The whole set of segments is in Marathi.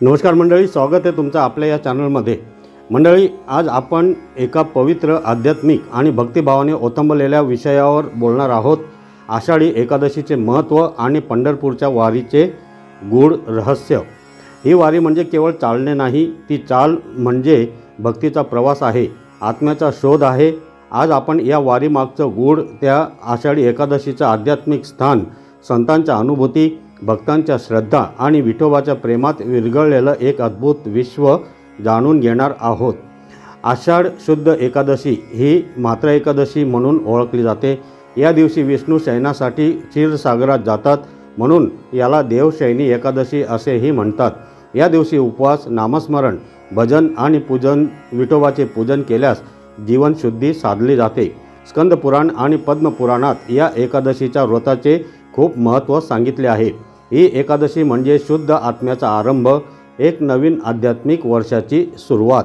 नमस्कार मंडळी स्वागत आहे तुमचं आपल्या या चॅनलमध्ये. मंडळी आज आपण एका पवित्र आध्यात्मिक आणि भक्तिभावाने ओथंबलेल्या विषयावर बोलणार आहोत. आषाढी एकादशीचे महत्त्व आणि पंढरपूरच्या वारीचे गूढ रहस्य. ही वारी म्हणजे केवळ चालणे नाही ती चाल म्हणजे भक्तीचा प्रवास आहे आत्म्याचा शोध आहे. आज आपण या वारीमागचं गूढ त्या आषाढी एकादशीचं आध्यात्मिक स्थान संतांच्या अनुभूती भक्तांच्या श्रद्धा आणि विठोबाच्या प्रेमात विरघळलेलं एक अद्भुत विश्व जाणून घेणार आहोत. आषाढ शुद्ध एकादशी ही मात्र एकादशी म्हणून ओळखली जाते. या दिवशी विष्णू शयनासाठी क्षीरसागरात जातात म्हणून याला देवशयनी एकादशी असेही म्हणतात. या दिवशी उपवास नामस्मरण भजन आणि पूजन विठोबाचे पूजन केल्यास जीवनशुद्धी साधली जाते. स्कंदपुराण आणि पद्मपुराणात या एकादशीच्या व्रताचे खूप महत्त्व सांगितले आहे. ही एकादशी म्हणजे शुद्ध आत्म्याचा आरंभ एक नवीन आध्यात्मिक वर्षाची सुरुवात.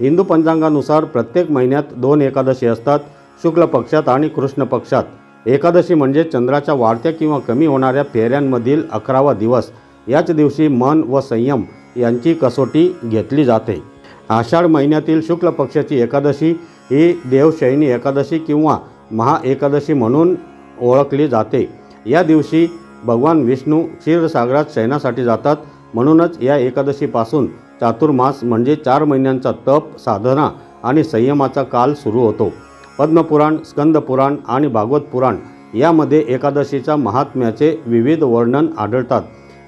हिंदू पंचांगानुसार प्रत्येक महिन्यात दोन एकादशी असतात शुक्ल पक्षात आणि कृष्ण पक्षात. एकादशी म्हणजे चंद्राच्या वाढत्या किंवा कमी होणाऱ्या फेऱ्यांमधील अकरावा दिवस. याच दिवशी मन व संयम यांची कसोटी घेतली जाते. आषाढ महिन्यातील शुक्ल पक्षाची एकादशी ही देवशयनी एकादशी किंवा महाएकादशी म्हणून ओळखली जाते. या दिवशी भगवान विष्णू क्षीरसागरात शयनासाठी जातात. म्हणूनच या एकादशीपासून चातुर्मास म्हणजे चार महिन्यांचा तप साधना आणि संयमाचा काल सुरू होतो. पद्मपुराण स्कंदपुराण आणि भागवत पुराण यामध्ये एकादशीच्या महात्म्याचे विविध वर्णन आढळतात.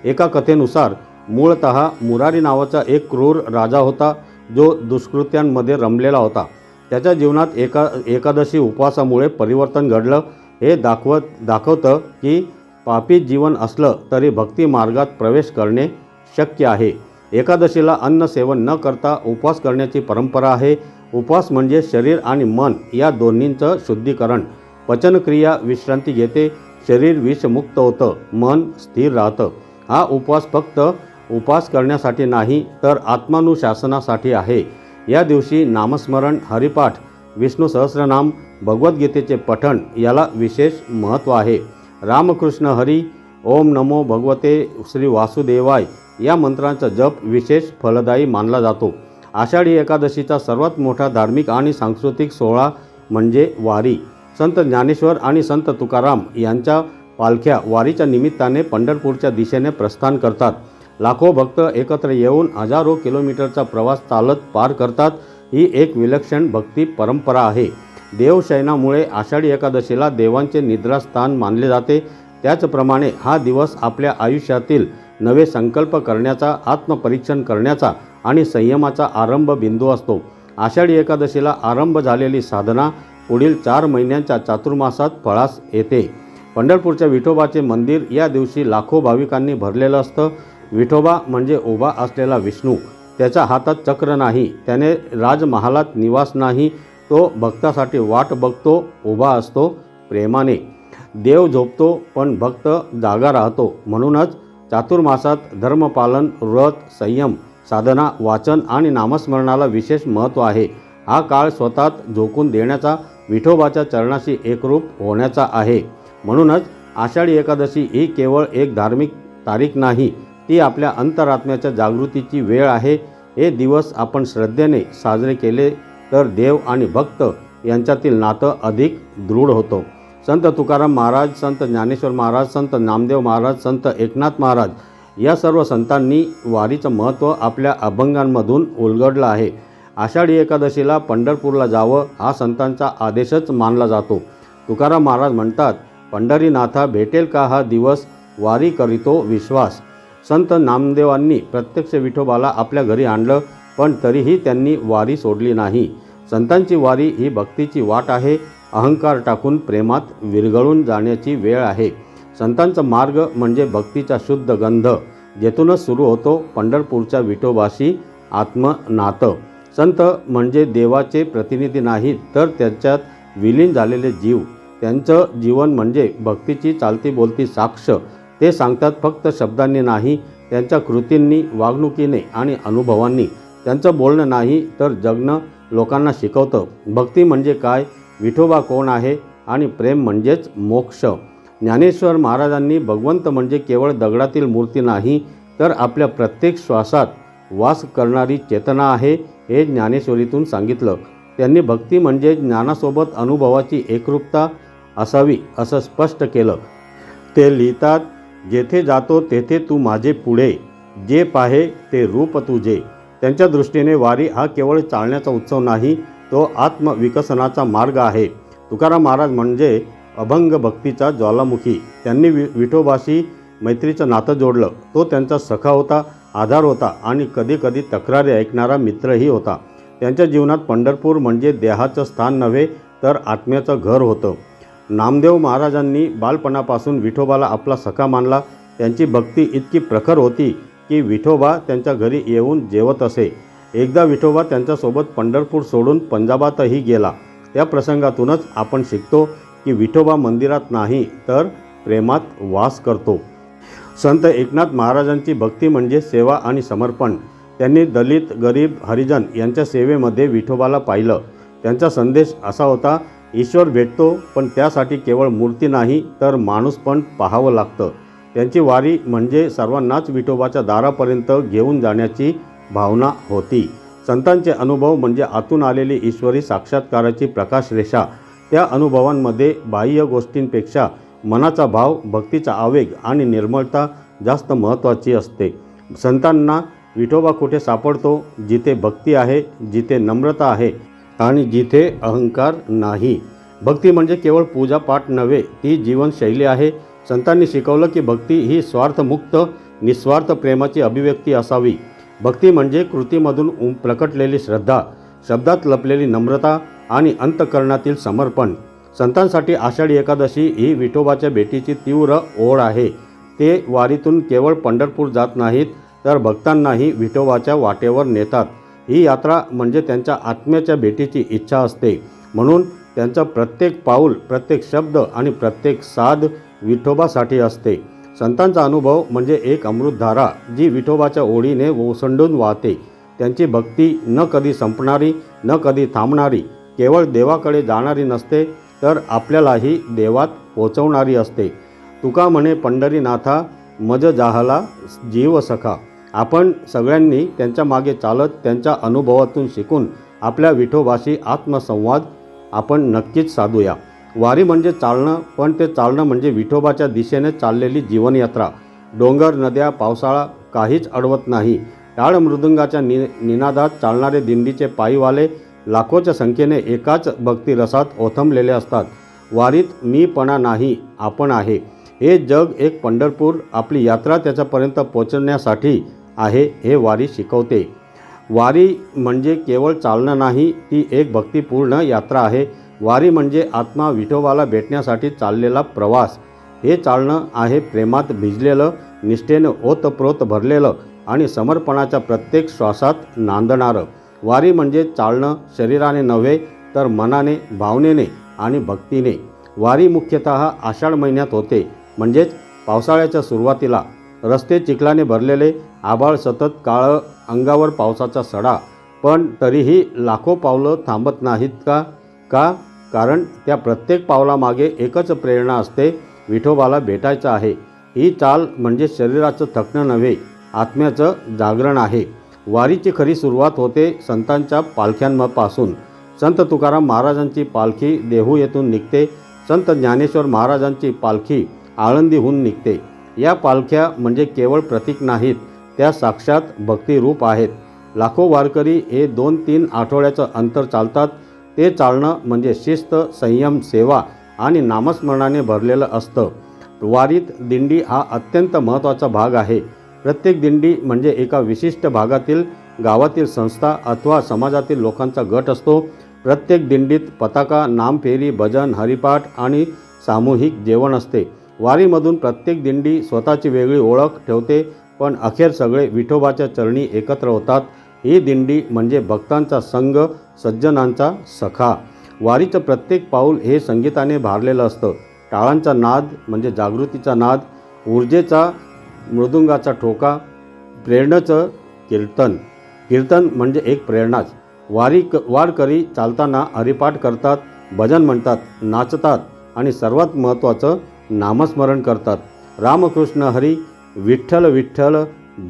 एका कथेनुसार मूळत मुरारी नावाचा एक क्रूर राजा होता जो दुष्कृत्यांमध्ये रमलेला होता. त्याच्या जीवनात एका एकादशी उपवासामुळे परिवर्तन घडलं. हे दाखवत दाखवतं की पापी जीवन असलं तरी भक्ती मार्गात प्रवेश करणे शक्य आहे. एकादशीला अन्न सेवन न करता उपवास करण्याची परंपरा आहे. उपवास म्हणजे शरीर आणि मन या दोन्हींचं शुद्धीकरण. पचनक्रिया विश्रांती घेते. शरीर विषमुक्त होतं. मन स्थिर राहतं. हा उपवास फक्त उपवास करण्यासाठी नाही तर आत्मानुशासनासाठी आहे. या दिवशी नामस्मरण हरिपाठ विष्णू सहस्रनाम भगवद्गीतेचे पठण याला विशेष महत्त्व आहे. रामकृष्ण हरी ओम नमो भगवते श्री वासुदेवाय या मंत्रांचा जप विशेष फलदायी मानला जातो. आषाढी एकादशीचा सर्वात मोठा धार्मिक आणि सांस्कृतिक सोहळा म्हणजे वारी. संत ज्ञानेश्वर आणि संत तुकाराम यांच्या पालख्या वारीच्या निमित्ताने पंढरपूरच्या दिशेने प्रस्थान करतात. लाखो भक्त एकत्र येऊन हजारो किलोमीटरचा प्रवास चालत पार करतात. ही एक विलक्षण भक्ती परंपरा आहे. देवशयनामुळे आषाढी एकादशीला देवांचे निद्रास्थान मानले जाते. त्याचप्रमाणे हा दिवस आपल्या आयुष्यातील नवे संकल्प करण्याचा आत्मपरीक्षण करण्याचा आणि संयमाचा आरंभ बिंदू असतो. आषाढी एकादशीला आरंभ झालेली साधना पुढील चार महिन्यांच्या चातुर्मासात फळास येते. पंढरपूरच्या विठोबाचे मंदिर या दिवशी लाखो भाविकांनी भरलेलं असतं. विठोबा म्हणजे उभा असलेला विष्णू. त्याच्या हातात चक्र नाही. त्याने राजमहालात निवास नाही. तो भक्तासाठी वाट बघतो उभा असतो प्रेमाने. देव झोपतो पण भक्त जागा राहतो. म्हणूनच चातुर्मासात धर्मपालन व्रत संयम साधना वाचन आणि नामस्मरणाला विशेष महत्त्व आहे. हा काळ स्वतःत झोकून देण्याचा विठोबाच्या चरणाशी एकरूप होण्याचा आहे. म्हणूनच आषाढी एकादशी ही केवळ एक धार्मिक तारीख नाही ती आपल्या अंतरात्म्याच्या जागृतीची वेळ आहे. हे दिवस आपण श्रद्धेने साजरे केले तर देव आणि भक्त यांच्यातील नातं अधिक दृढ होतं. संत तुकाराम महाराज संत ज्ञानेश्वर महाराज संत नामदेव महाराज संत एकनाथ महाराज या सर्व संतांनी वारीचं महत्त्व आपल्या अभंगांमधून उलगडलं आहे. आषाढी एकादशीला पंढरपूरला जावं हा संतांचा आदेशच मानला जातो. तुकाराम महाराज म्हणतात पंढरीनाथा भेटेल का हा दिवस? वारी करीतो विश्वास. संत नामदेवांनी प्रत्यक्ष विठोबाला आपल्या घरी आणलं. पण तरीही त्यांनी वारी सोडली नाही. संतांची वारी ही भक्तीची वाट आहे. अहंकार टाकून प्रेमात विरघळून जाण्याची वेळ आहे. संतांचा मार्ग म्हणजे भक्तीचा शुद्ध गंध जेथूनच सुरू होतो पंढरपूरच्या विठोबाशी आत्मनातं संत म्हणजे देवाचे प्रतिनिधी नाहीत तर त्याच्यात विलीन झालेले जीव. त्यांचं जीवन म्हणजे भक्तीची चालती बोलती साक्ष. ते सांगतात फक्त शब्दांनी नाही त्यांच्या कृतींनी वागणुकीने आणि अनुभवांनी. त्यांचं बोलणं नाही तर जगणं लोकांना शिकवतं. भक्ती म्हणजे काय? विठोबा कोण आहे? आणि प्रेम म्हणजेच मोक्ष. ज्ञानेश्वर महाराजांनी भगवंत म्हणजे केवळ दगडातील मूर्ती नाही तर आपल्या प्रत्येक श्वासात वास करणारी चेतना आहे हे ज्ञानेश्वरीतून सांगितलं. त्यांनी भक्ती म्हणजे ज्ञानासोबत अनुभवाची एकरूपता असावी असं स्पष्ट केलं. ते लिहितात जेथे जातो तेथे तू माझे पुढे जे पाहे ते रूप तुझे. त्यांच्या दृष्टीने वारी हा केवळ चालण्याचा उत्सव नाही तो आत्मविकसनाचा मार्ग आहे. तुकाराम महाराज म्हणजे अभंग भक्तीचा ज्वालामुखी. त्यांनी वि विठोबाशी मैत्रीचं नातं जोडलं. तो त्यांचा सखा होता आधार होता आणि कधीकधी तक्रारी ऐकणारा मित्रही होता. त्यांच्या जीवनात पंढरपूर म्हणजे देहाचं स्थान नव्हे तर आत्म्याचं घर होतं. नामदेव महाराजांनी बालपणापासून विठोबाला आपला सखा मानला. त्यांची भक्ती इतकी प्रखर होती की विठोबा त्यांच्या घरी येऊन जेवत असे. एकदा विठोबा त्यांच्यासोबत पंढरपूर सोडून पंजाबातही गेला. त्या प्रसंगातूनच आपण शिकतो की विठोबा मंदिरात नाही तर प्रेमात वास करतो. संत एकनाथ महाराजांची भक्ती म्हणजे सेवा आणि समर्पण. त्यांनी दलित गरीब हरिजन यांच्या सेवेमध्ये विठोबाला पाहिलं. त्यांचा संदेश असा होता ईश्वर भेटतो पण त्यासाठी केवळ मूर्ती नाही तर माणूस पण पाहावं लागतं. त्यांची वारी म्हणजे सर्वांनाच विठोबाच्या दारापर्यंत घेऊन जाण्याची भावना होती. संतांचे अनुभव म्हणजे आतून आलेली ईश्वरी साक्षात्काराची प्रकाशरेषा. त्या अनुभवांमध्ये बाह्य गोष्टींपेक्षा मनाचा भाव भक्तीचा आवेग आणि निर्मळता जास्त महत्त्वाची असते. संतांना विठोबा कुठे सापडतो? जिथे भक्ती आहे जिथे नम्रता आहे आणि जिथे अहंकार नाही. भक्ती म्हणजे केवळ पूजापाठ नव्हे ती जीवनशैली आहे संतांनी शिकवलं की भक्ती ही स्वार्थमुक्त निस्वार्थ प्रेमाची अभिव्यक्ती असावी. भक्ती म्हणजे कृतीमधून उम- प्रकटलेली श्रद्धा शब्दात लपलेली नम्रता आणि अंतकरणातील समर्पण. संतांसाठी आषाढी एकादशी ही विठोबाच्या भेटीची तीव्र ओढ आहे. ते वारीतून केवळ पंढरपूर जात नाहीत तर भक्तांनाही विठोबाच्या वाटेवर नेतात. ही यात्रा म्हणजे त्यांच्या आत्म्याच्या भेटीची इच्छा असते. म्हणून त्यांचं प्रत्येक पाऊल प्रत्येक शब्द आणि प्रत्येक साध विठोबासाठी असते. संतांचा अनुभव म्हणजे एक अमृतधारा जी विठोबाच्या ओढीने ओसंडून वाहते. त्यांची भक्ती न कधी संपणारी न कधी थांबणारी केवळ देवाकडे जाणारी नसते तर आपल्यालाही देवात पोचवणारी असते. तुका म्हणे पंढरीनाथा मज जाहला जीव सखा. आपण सगळ्यांनी त्यांच्या मागे चालत त्यांच्या अनुभवातून शिकून आपल्या विठोबाशी आत्मसंवाद आपण नक्कीच साधूया. वारी म्हणजे चालणं पण ते चालणं म्हणजे विठोबाच्या दिशेने चाललेली जीवनयात्रा. डोंगर नद्या पावसाळा काहीच अडवत नाही. टाळ मृदुंगाच्या नि निनादात चालणारे दिंडीचे पायीवाले लाखोच्या संख्येने एकाच भक्तिरसात ओथंबलेले असतात. वारीत मीपणा नाही आपण आहे. हे जग एक पंढरपूर आपली यात्रा त्याच्यापर्यंत पोचण्यासाठी आहे हे वारी शिकवते. वारी म्हणजे केवळ चालणं नाही ती एक भक्तिपूर्ण यात्रा आहे. वारी म्हणजे आत्मा विठोबाला भेटण्यासाठी चाललेला प्रवास. हे चालणं आहे प्रेमात भिजलेलं निष्ठेनं ओतप्रोत भरलेलं आणि समर्पणाच्या प्रत्येक श्वासात नांदणारं. वारी म्हणजे चालणं शरीराने नव्हे तर मनाने भावनेने आणि भक्तीने. वारी मुख्यतः आषाढ महिन्यात होते म्हणजेच पावसाळ्याच्या सुरुवातीला. रस्ते चिखलाने भरलेले आभाळ सतत काळं अंगावर पावसाचा सडा. पण तरीही लाखो पावलं थांबत नाहीत का? का? कारण त्या प्रत्येक पावलामागे एकच प्रेरणा असते विठोबाला भेटायचं आहे. ही चाल म्हणजे शरीराचं थकणं नव्हे आत्म्याचं जागरण आहे. वारीची खरी सुरुवात होते संतांच्या पालख्यांपासून. संत तुकाराम महाराजांची पालखी देहू येथून निघते संत ज्ञानेश्वर महाराजांची पालखी आळंदीहून निघते. या पालख्या म्हणजे केवळ प्रतीक नाहीत त्या साक्षात भक्तिरूप आहेत. लाखो वारकरी हे दोन तीन आठवड्याचं अंतर चालतात ते चालणं म्हणजे शिस्त संयम सेवा आणि नामस्मरणाने भरलेलं असतं. वारीत दिंडी हा अत्यंत महत्त्वाचा भाग आहे. प्रत्येक दिंडी म्हणजे एका विशिष्ट भागातील गावातील संस्था अथवा समाजातील लोकांचा गट असतो. प्रत्येक दिंडीत पताका नामफेरी भजन हरिपाठ आणि सामूहिक जेवण असते. वारीमधून प्रत्येक दिंडी स्वतःची वेगळी ओळख ठेवते पण अखेर सगळे विठोबाच्या चरणी एकत्र होतात. ही दिंडी म्हणजे भक्तांचा संघ सज्जनांचा सखा. वारीचं प्रत्येक पाऊल हे संगीताने भारलेलं असतं. टाळांचा नाद म्हणजे जागृतीचा नाद ऊर्जेचा मृदुंगाचा ठोका प्रेरणेचं कीर्तन. कीर्तन म्हणजे एक प्रेरणाच. वारी क वारकरी चालताना हरिपाठ करतात भजन म्हणतात नाचतात आणि सर्वात महत्त्वाचं नामस्मरण करतात. रामकृष्ण हरी विठ्ठल विठ्ठल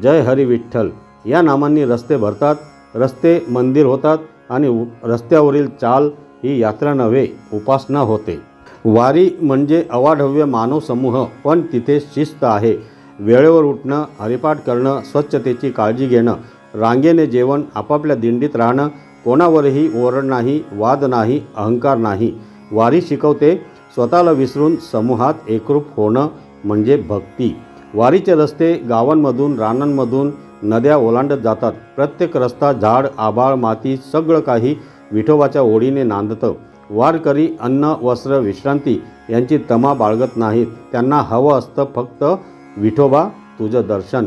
जय हरी विठ्ठल. या नामांनी रस्ते भरतात रस्ते मंदिर होतात आणि रस्त्यावरील चाल ही यात्रा नव्हे उपासना होते. वारी म्हणजे अवाढव्य मानव समूह पण तिथे शिस्त आहे. वेळेवर उठणं हरिपाठ करणं स्वच्छतेची काळजी घेणं रांगेने जेवण आपापल्या दिंडीत राहणं कोणावरही ओरड नाही वाद नाही अहंकार नाही. वारी शिकवते स्वतःला विसरून समूहात एकरूप होणं म्हणजे भक्ती. वारीचे रस्ते गावांमधून रानांमधून नद्या ओलांडत जातात. प्रत्येक रस्ता झाड आबाळ माती सगळं काही विठोबाच्या ओढीने नांदतं. वारकरी अन्न वस्त्र विश्रांती यांची तमा बाळगत नाहीत. त्यांना हवं असतं फक्त विठोबा तुझं दर्शन.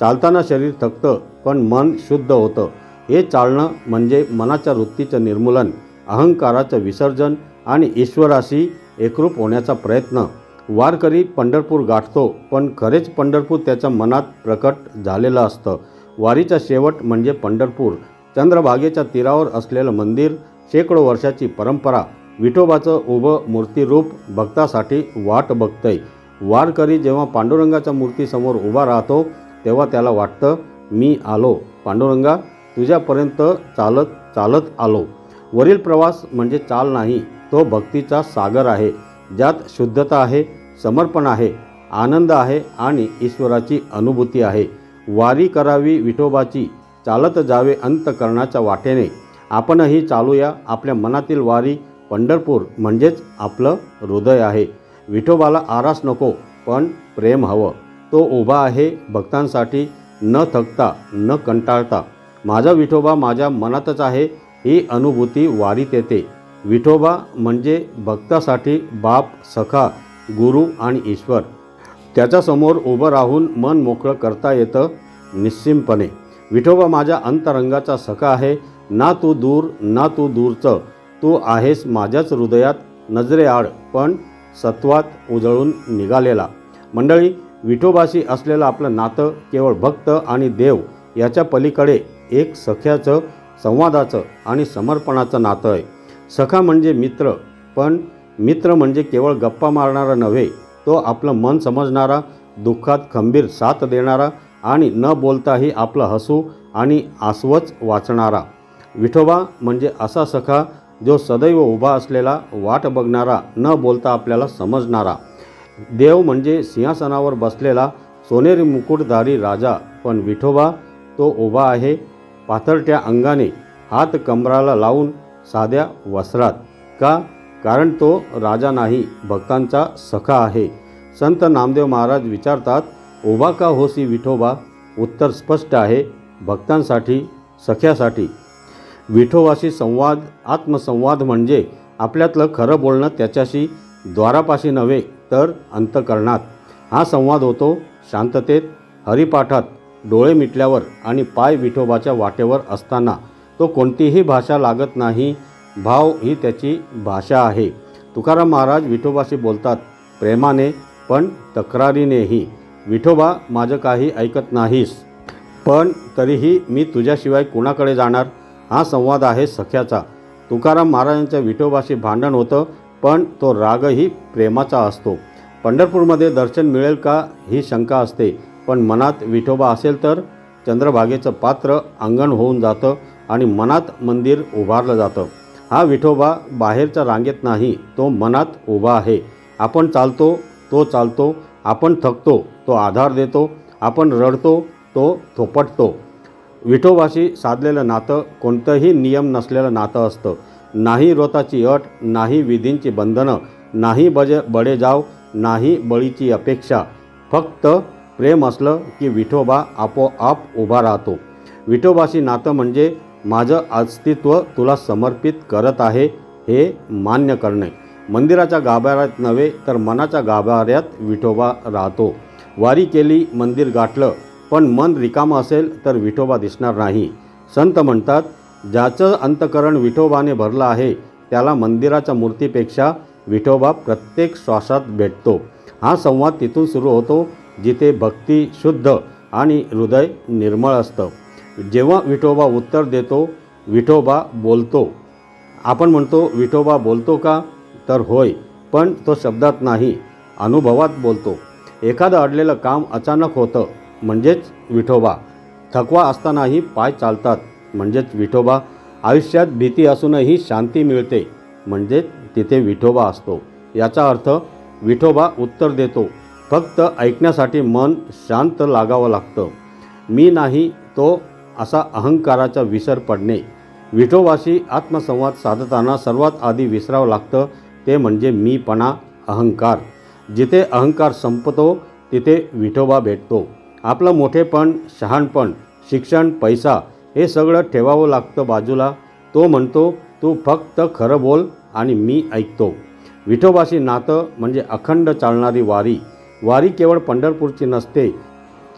चालताना शरीर थकतं पण मन शुद्ध होतं. हे चालणं म्हणजे मनाच्या वृत्तीचं निर्मूलन अहंकाराचं विसर्जन आणि ईश्वराशी एकरूप होण्याचा प्रयत्न. वारकरी पंढरपूर गाठतो पण खरेच पंढरपूर त्याच्या मनात प्रकट झालेलं असतं. वारीचा शेवट म्हणजे पंढरपूर. चंद्रभागेच्या तीरावर असलेलं मंदिर शेकडो वर्षाची परंपरा विठोबाचं उभं मूर्तिरूप भक्तासाठी वाट बघतंय. वारकरी जेव्हा पांडुरंगाच्या मूर्तीसमोर उभा राहतो तेव्हा त्याला वाटतं मी आलो. पांडुरंगा तुझ्यापर्यंत चालत चालत आलो. वरील प्रवास म्हणजे चाल नाही तो भक्तीचा सागर आहे. ज्यात शुद्धता आहे समर्पण आहे आनंद आहे आणि ईश्वराची अनुभूती आहे. वारी करावी विठोबाची चालत जावे अंतकरणाच्या वाटेने. आपणही चालूया आपल्या मनातील वारी पंढरपूर म्हणजेच आपलं हृदय आहे. विठोबाला आरास नको पण प्रेम हवं. तो उभा आहे भक्तांसाठी न थकता न कंटाळता. माझा विठोबा माझ्या मनातच आहे ही अनुभूती वारीत येते. विठोबा म्हणजे भक्तासाठी बाप सखा गुरु आणि ईश्वर. त्याच्यासमोर उभं राहून मन मोकळं करता येतं निश्चिमपणे विठोबा माझ्या अंतरंगाचा सखा आहे. ना तू दूर ना तू दूरचं. तू आहेस माझ्याच हृदयात नजरेआड पण सत्वात उजळून निघालेला. मंडळी विठोबाशी असलेलं आपलं नातं केवळ भक्त आणि देव याच्या पलीकडे एक सख्याचं संवादाचं आणि समर्पणाचं नातं आहे. सखा म्हणजे मित्र पण मित्र म्हणजे केवळ गप्पा मारणारा नव्हे तो आपलं मन समजणारा दुःखात खंबीर साथ देणारा आणि न बोलताही आपलं हसू आणि आसवच वाचणारा. विठोबा म्हणजे असा सखा जो सदैव उभा असलेला वाट बघणारा न बोलता आपल्याला समजणारा. देव म्हणजे सिंहासनावर बसलेला सोनेरी मुकुटधारी राजा पण विठोबा तो उभा आहे पाथरट्या अंगाने हात कमराला लावून साध्या वस्त्रात. का? कारण तो राजा नाही भक्तांचा सखा आहे. संत नामदेव महाराज विचारतात उभा का होसी विठोबा? उत्तर स्पष्ट आहे भक्तांसाठी सख्यासाठी. विठोबाशी संवाद आत्मसंवाद म्हणजे आपल्यातलं खरं बोलणं त्याच्याशी द्वारापाशी नव्हे तर अंतकरणात. हा संवाद होतो शांततेत हरिपाठात डोळे मिटल्यावर आणि पाय विठोबाच्या वाटेवर असताना. तो कोणतीही भाषा लागत नाही. भाव ही त्याची भाषा आहे. तुकाराम महाराज विठोबाशी बोलतात प्रेमाने पण तक्रारीनेही. विठोबा माझं काही ऐकत नाहीस. पण तरीही मी तुझ्याशिवाय कुणाकडे जाणार? हा संवाद आहे सख्याचा. तुकाराम महाराजांच्या विठोबाशी भांडण होतं पण तो रागही प्रेमाचा असतो. पंढरपूरमध्ये दर्शन मिळेल का ही शंका असते. पण मनात विठोबा असेल तर चंद्रभागेचं पात्र अंगण होऊन जातं. आणि मनात मंदिर उभारलं जातं. हा विठोबा बाहेरच्या रांगेत नाही तो मनात उभा आहे. आपण चालतो तो चालतो. आपण थकतो तो आधार देतो. आपण रडतो तो थोपटतो. विठोबाशी साधलेलं नातं कोणतंही नियम नसलेलं नातं असतं. नाही रोताची अट नाही विधींची बंधनं नाही बजे जाव नाही बळीची अपेक्षा. फक्त प्रेम असलं की विठोबा आपोआप उभा राहतो. विठोबाशी नातं म्हणजे माझं अस्तित्व तुला समर्पित करत आहे हे मान्य करणे. मंदिराच्या गाभाऱ्यात नव्हे तर मनाच्या गाभाऱ्यात विठोबा राहतो. वारी केली मंदिर गाठलं. पण मन रिकामं असेल तर विठोबा दिसणार नाही. संत म्हणतात ज्याचं अंतकरण विठोबाने भरलं आहे त्याला मंदिराच्या मूर्तीपेक्षा विठोबा प्रत्येक श्वासात भेटतो. हा संवाद तिथून सुरू होतो जिथे भक्ती शुद्ध आणि हृदय निर्मळ असतं. जेव्हा विठोबा उत्तर देतो विठोबा बोलतो. आपण म्हणतो विठोबा बोलतो का? तर होय पण तो शब्दात नाही अनुभवात बोलतो. एखादं अडलेलं काम अचानक होतं म्हणजेच विठोबा. थकवा असतानाही पाय चालतात म्हणजेच विठोबा. आयुष्यात भीती असूनही शांती मिळते म्हणजेच तिथे विठोबा असतो. याचा अर्थ विठोबा उत्तर देतो. फक्त ऐकण्यासाठी मन शांत लागावं लागतं. मी नाही तो असा अहंकाराचा विसर पडणे. विठोबाशी आत्मसंवाद साधताना सर्वात आधी विसरावं लागतं ते म्हणजे मीपणा अहंकार. जिथे अहंकार संपतो तिथे विठोबा भेटतो. आपलं मोठेपण शहाणपण शिक्षण पैसा हे सगळं ठेवावं लागतं बाजूला. तो म्हणतो तू फक्त खरं बोल आणि मी ऐकतो. विठोबाशी नातं म्हणजे अखंड चालणारी वारी. वारी केवळ पंढरपूरची नसते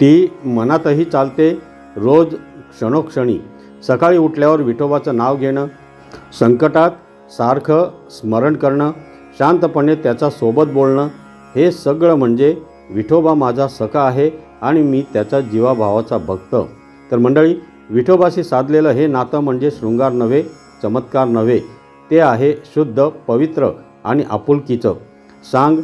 ती मनातही चालते. रोज क्षणोक्षणी सकाळी उठल्यावर विठोबाचं नाव घेणं संकटात सारखं स्मरण करणं शांतपणे त्याच्या सोबत बोलणं हे सगळं म्हणजे विठोबा माझा सखा आहे आणि मी त्याचा जीवाभावाचा भक्त. तर मंडळी विठोबाशी साधलेलं हे नातं म्हणजे शृंगार नव्हे चमत्कार नव्हे. ते आहे शुद्ध पवित्र आणि आपुलकीचं. सांग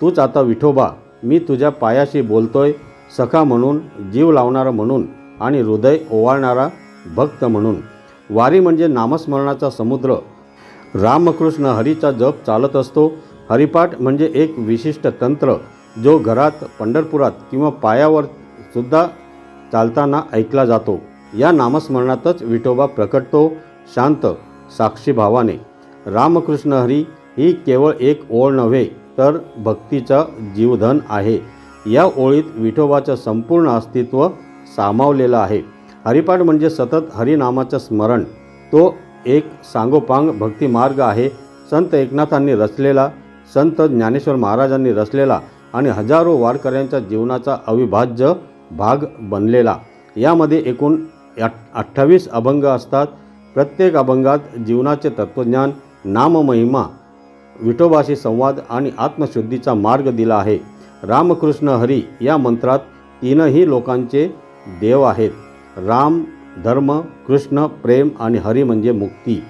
तूच आता विठोबा मी तुझ्या पायाशी बोलतोय सखा म्हणून जीव लावणारं म्हणून. आणि हृदय ओवाळणारा भक्त म्हणून. वारी म्हणजे नामस्मरणाचा समुद्र. रामकृष्ण हरीचा जप चालत असतो. हरिपाठ म्हणजे एक विशिष्ट तंत्र जो घरात पंढरपुरात किंवा पायावर सुद्धा चालताना ऐकला जातो. या नामस्मरणातच विठोबा प्रकटतो शांत साक्षीभावाने. रामकृष्ण हरी ही केवळ एक ओळ नव्हे तर भक्तीचा जीवधन आहे. या ओळीत विठोबाचं संपूर्ण अस्तित्व सामावलेलं आहे. हरिपाठ म्हणजे सतत हरिनामाचं स्मरण. तो एक सांगोपांग भक्तिमार्ग आहे. संत एकनाथांनी रचलेला संत ज्ञानेश्वर महाराजांनी रचलेला आणि हजारो वारकऱ्यांच्या जीवनाचा अविभाज्य भाग बनलेला. यामध्ये एकूण अठ्ठावीस अभंग असतात. प्रत्येक अभंगात जीवनाचे तत्त्वज्ञान नाममहिमा विठोबाशी संवाद आणि आत्मशुद्धीचा मार्ग दिला आहे. रामकृष्ण हरी या मंत्रात तीनही लोकांचे देव आहेत. राम धर्म कृष्ण प्रेम आणि हरी म्हणजे मुक्ती.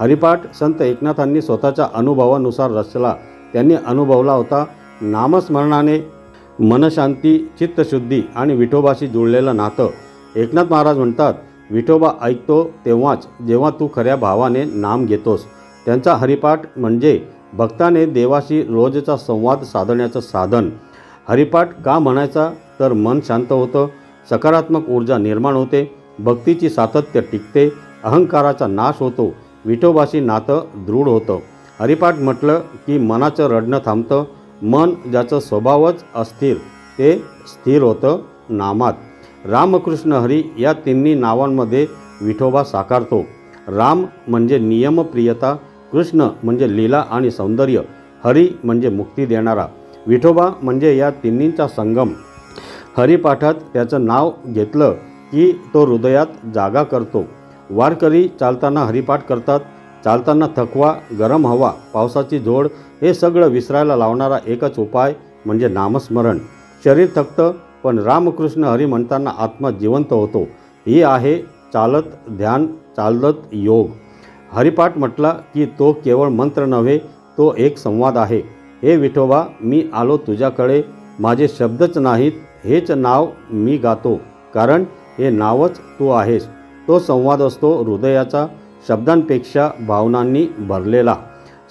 हरिपाठ संत एकनाथांनी स्वतःच्या अनुभवानुसार रचला. त्यांनी अनुभवला होता नामस्मरणाने मनशांती चित्तशुद्धी आणि विठोबाशी जुळलेलं नातं. एकनाथ महाराज म्हणतात विठोबा ऐकतो तेव्हाच जेव्हा तू खऱ्या भावाने नाम घेतोस. त्यांचा हरिपाठ म्हणजे भक्ताने देवाशी रोजचा संवाद साधण्याचं साधन. हरिपाठ का म्हणायचा? तर मन शांत होतं. सकारात्मक ऊर्जा निर्माण होते भक्तीची सातत्य टिकते अहंकाराचा नाश होतो विठोबाशी नातं दृढ होतं. हरिपाठ म्हटलं की मनाचं रडणं थांबतं मन ज्याचं स्वभावच अस्थिर ते स्थिर होतं नामात. रामकृष्ण हरी या तिन्ही नावांमध्ये विठोबा साकारतो. राम म्हणजे नियमप्रियता कृष्ण म्हणजे लीला आणि सौंदर्य हरी म्हणजे मुक्ती देणारा. विठोबा म्हणजे या तिन्हींचा संगम. हरिपाठात त्याचं नाव घेतलं की तो हृदयात जागा करतो. वारकरी चालताना हरिपाठ करतात चालताना थकवा गरम हवा पावसाची जोड हे सगळं विसरायला लावणारा एकच उपाय म्हणजे नामस्मरण. शरीर थकतं पण रामकृष्ण हरी म्हणताना आत्मा जिवंत होतो. ही आहे चालत ध्यान चालत योग. हरिपाठ म्हटला की तो केवळ मंत्र नव्हे तो एक संवाद आहे. हे विठोबा मी आलो तुझ्याकडे. माझे शब्दच नाहीत हेच नाव मी गातो कारण हे नावच तू आहेस. तो संवाद असतो हृदयाचा शब्दांपेक्षा भावनांनी भरलेला.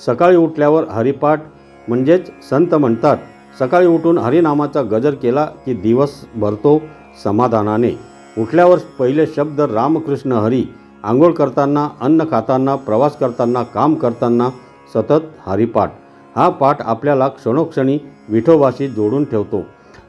सकाळी उठल्यावर हरिपाठ म्हणजेच संत म्हणतात. सकाळी उठून हरिनामाचा गजर केला की दिवस भरतो समाधानाने. उठल्यावर पहिले शब्द रामकृष्ण हरी. आंघोळ करताना अन्न खाताना प्रवास करताना काम करताना सतत हरिपाठ. हा पाठ आपल्याला क्षणोक्षणी विठोबाशी जोडून ठेवतो.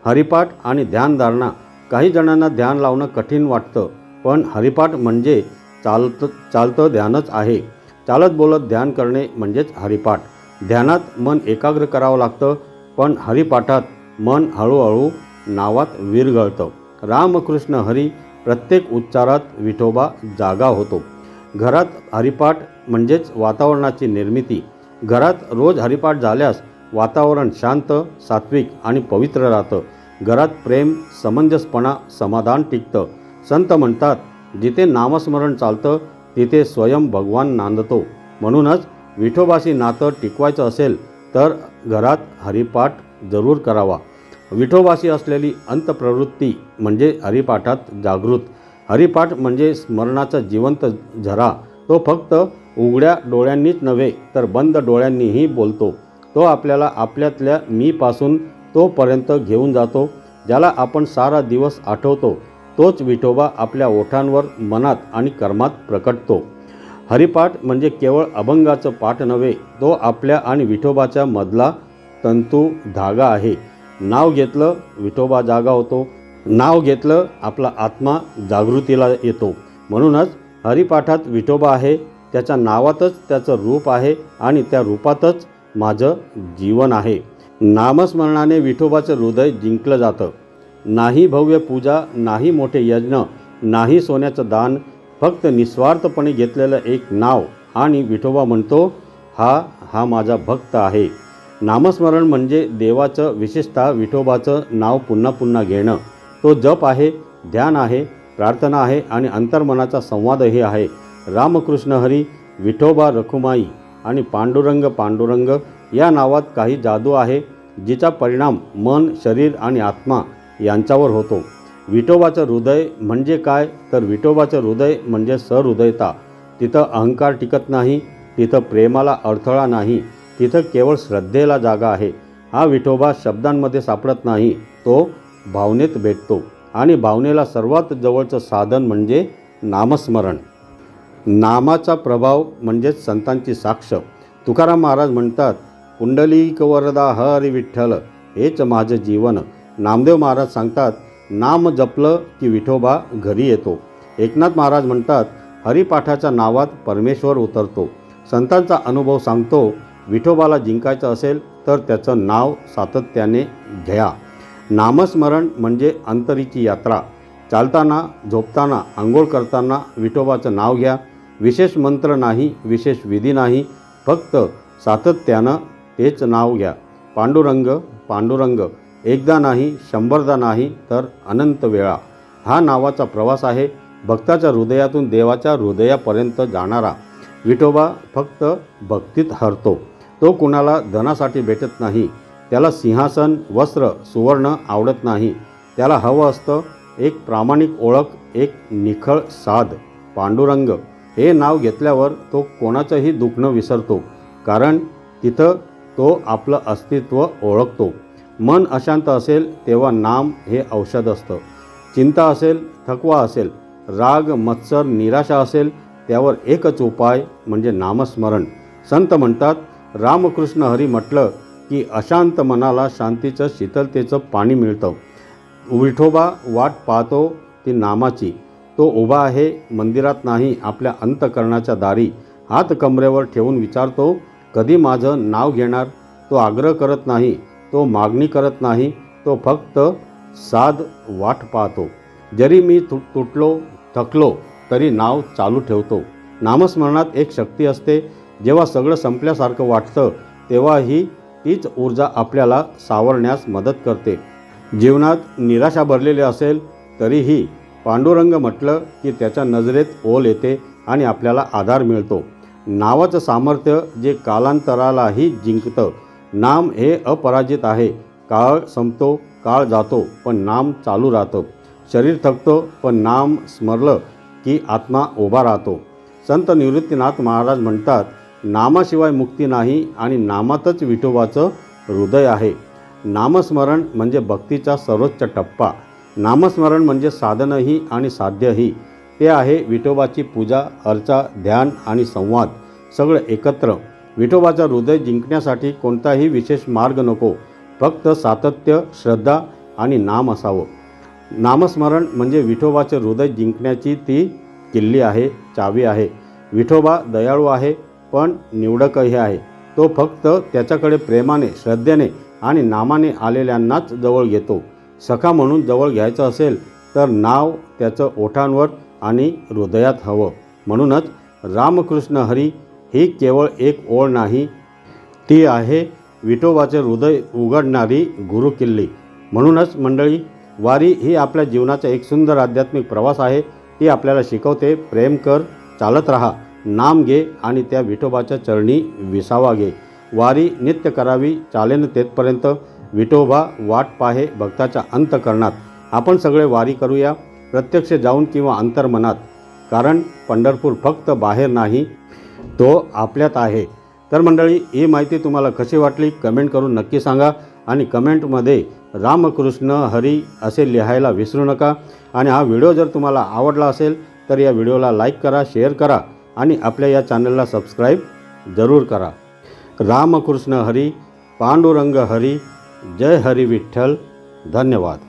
हरिपाठ आणि ध्यानधारणा काही जणांना ध्यान लावणं कठीण वाटतं पण हरिपाठ म्हणजे चालत चालतं ध्यानच आहे. चालत बोलत ध्यान करणे म्हणजेच हरिपाठ. ध्यानात मन एकाग्र करावं लागतं पण हरिपाठात मन हळूहळू नावात विरघळतं. रामकृष्ण हरी प्रत्येक उच्चारात विठोबा जागा होतो. घरात हरिपाठ म्हणजेच वातावरणाची निर्मिती. घरात रोज हरिपाठ झाल्यास वातावरण शांत सात्विक आणि पवित्र राहतं. घरात प्रेम समंजसपणा समाधान टिकतं. संत म्हणतात जिथे नामस्मरण चालतं तिथे स्वयं भगवान नांदतो. म्हणूनच विठोबाशी नातं टिकवायचं असेल तर घरात हरिपाठ जरूर करावा. विठोबाशी असलेली अंतप्रवृत्ती म्हणजे हरिपाठात जागृत. हरिपाठ म्हणजे स्मरणाचा जिवंत झरा. तो फक्त उघड्या डोळ्यांनीच नव्हे तर बंद डोळ्यांनीही बोलतो. तो आपल्याला आपल्यातल्या मीपासून तोपर्यंत घेऊन जातो ज्याला आपण सारा दिवस आठवतो तोच विठोबा आपल्या ओठांवर मनात आणि कर्मात प्रकटतो. हरिपाठ म्हणजे केवळ अभंगाचं पाठ नव्हे तो आपल्या आणि विठोबाच्या मधला तंतू धागा आहे. नाव घेतलं विठोबा जागा होतो. नाव घेतलं आपला आत्मा जागृतीला येतो. म्हणूनच हरिपाठात विठोबा आहे त्याच्या नावातच त्याचं रूप आहे आणि त्या रूपातच माझं जीवन आहे. नामस्मरणाने विठोबाचं हृदय जिंकलं जातं. नाही भव्य पूजा नाही मोठे यज्ञ नाही सोन्याचं दान फक्त निस्वार्थपणे घेतलेलं एक नाव. आणि विठोबा म्हणतो हा हा माझा भक्त आहे. नामस्मरण म्हणजे देवाचं विशेषतः विठोबाचं नाव पुन्हा पुन्हा घेणं. तो जप आहे ध्यान आहे प्रार्थना आहे आणि अंतर्मनाचा संवादही आहे. रामकृष्ण हरी विठोबा रखुमाई. आणि पांडुरंग पांडुरंग या नावात काही जादू आहे जिचा परिणाम मन शरीर आणि आत्मा यांच्यावर होतो. विठोबाचं हृदय म्हणजे काय? तर विठोबाचं हृदय म्हणजे सहृदयता. तिथं अहंकार टिकत नाही तिथं प्रेमाला अडथळा नाही तिथं केवळ श्रद्धेला जागा आहे. हा विठोबा शब्दांमध्ये सापडत नाही तो भावनेत भेटतो. आणि भावनेला सर्वात जवळचं साधन म्हणजे नामस्मरण. नामाचा प्रभाव म्हणजेच संतांची साक्ष. तुकाराम महाराज म्हणतात पुंडलिक वरदा हरी विठ्ठल हेच माझं जीवन. नामदेव महाराज सांगतात नाम जपलं की विठोबा घरी येतो. एकनाथ महाराज म्हणतात हरिपाठाच्या नावात परमेश्वर उतरतो. संतांचा अनुभव सांगतो विठोबाला जिंकायचं असेल तर त्याचं नाव सातत्याने घ्या. नामस्मरण म्हणजे अंतरीची यात्रा. चालताना झोपताना आंघोळ करताना विठोबाचं नाव घ्या. विशेष मंत्र नाही विशेष विधी नाही फक्त सातत्यानं तेच नाव घ्या. पांडुरंग पांडुरंग. एकदा नाही शंभरदा नाही तर अनंत वेळा. हा नावाचा प्रवास आहे. भक्ताच्या हृदयातून देवाच्या हृदयापर्यंत जाणारा. विठोबा फक्त भक्तीत हरतो. तो कुणाला धनासाठी भेटत नाही. त्याला सिंहासन वस्त्र सुवर्ण आवडत नाही. त्याला हवं असतं एक प्रामाणिक ओळख एक निखळ साध. पांडुरंग. हे नाव घेतल्यावर तो कोणाचंही दुखणं विसरतो कारण तिथं तो आपलं अस्तित्व ओळखतो. मन अशांत असेल तेव्हा नाम हे औषध असतं. चिंता असेल थकवा असेल राग मत्सर निराशा असेल त्यावर एकच उपाय म्हणजे नामस्मरण. संत म्हणतात रामकृष्ण हरी म्हटलं की अशांत मनाला शांतीचं शीतलतेचं पाणी मिळतं. विठोबा वाट पाहतो ती नामाची. तो उभा आहे मंदिरात नाही आपल्या अंतकरणाच्या दारी हात कमरेवर ठेवून विचारतो कधी माझं नाव घेणार? तो आग्रह करत नाही तो मागणी करत नाही तो फक्त साध वाट पाहतो. जरी मी तु तुटलो थकलो तरी नाव चालू ठेवतो. नामस्मरणात एक शक्ती असते जेव्हा सगळं संपल्यासारखं वाटतं तेव्हा ही तीच ऊर्जा आपल्याला सावरण्यास मदत करते. जीवनात निराशा भरलेली असेल तरीही पांडुरंग म्हटलं की त्याच्या नजरेत ओल येते आणि आपल्याला आधार मिळतो. नावाचं सामर्थ्य जे कालांतरालाही जिंकतं. नाम हे अपराजित आहे. काळ संपतो काळ जातो पण नाम चालू राहतं. शरीर थकतो पण नाम स्मरलं की आत्मा उभा राहतो. संत निवृत्तीनाथ महाराज म्हणतात नामाशिवाय मुक्ती नाही आणि नामातच विठोबाचं हृदय आहे. नामस्मरण म्हणजे भक्तीचा सर्वोच्च टप्पा. नामस्मरण म्हणजे साधनही आणि साध्यही. ते आहे विठोबाची पूजा अर्चा ध्यान आणि संवाद. सगळं एकत्र. विठोबाचं हृदय जिंकण्यासाठी कोणताही विशेष मार्ग नको. फक्त सातत्य श्रद्धा आणि नाम असावं. नामस्मरण म्हणजे विठोबाचे हृदय जिंकण्याची ती किल्ली आहे चावी आहे. विठोबा दयाळू आहे पण निवडकही आहे. तो फक्त त्याच्याकडे प्रेमाने श्रद्धेने आणि नामाने आलेल्यांनाच जवळ घेतो. सखा म्हणून जवळ घ्यायचं असेल तर नाव त्याचं ओठांवर आणि हृदयात हवं. म्हणूनच रामकृष्ण हरी ही केवळ एक ओळ नाही ती आहे विठोबाचे हृदय उघडणारी गुरुकिल्ली. म्हणूनच मंडळी वारी ही आपल्या जीवनाचा एक सुंदर आध्यात्मिक प्रवास आहे. ती आपल्याला शिकवते प्रेम कर चालत राहा नाम घे आणि त्या विठोबाच्या चरणी विसावा घे. वारी नित्य करावी चालेन तेथपर्यंत. विठोबा वाट पाहे भक्ताच्या अंतकरणात. आपण सगळे वारी करूया प्रत्यक्ष जाऊन किंवा अंतर्मनात. कारण पंढरपूर फक्त बाहेर नाही तो आपल्यात आहे. तर मंडळी ही माहिती तुम्हाला कशी वाटली? कमेंट करून नक्की सांगा आणि कमेंटमध्ये रामकृष्ण हरी असे लिहायला विसरू नका. आणि हा व्हिडिओ जर तुम्हाला आवडला असेल तर या व्हिडिओला लाईक करा शेअर करा आणि आपल्या या चॅनलला सबस्क्राईब जरूर करा. रामकृष्ण हरी पांडुरंग हरी जय हरी विठ्ठल धन्यवाद.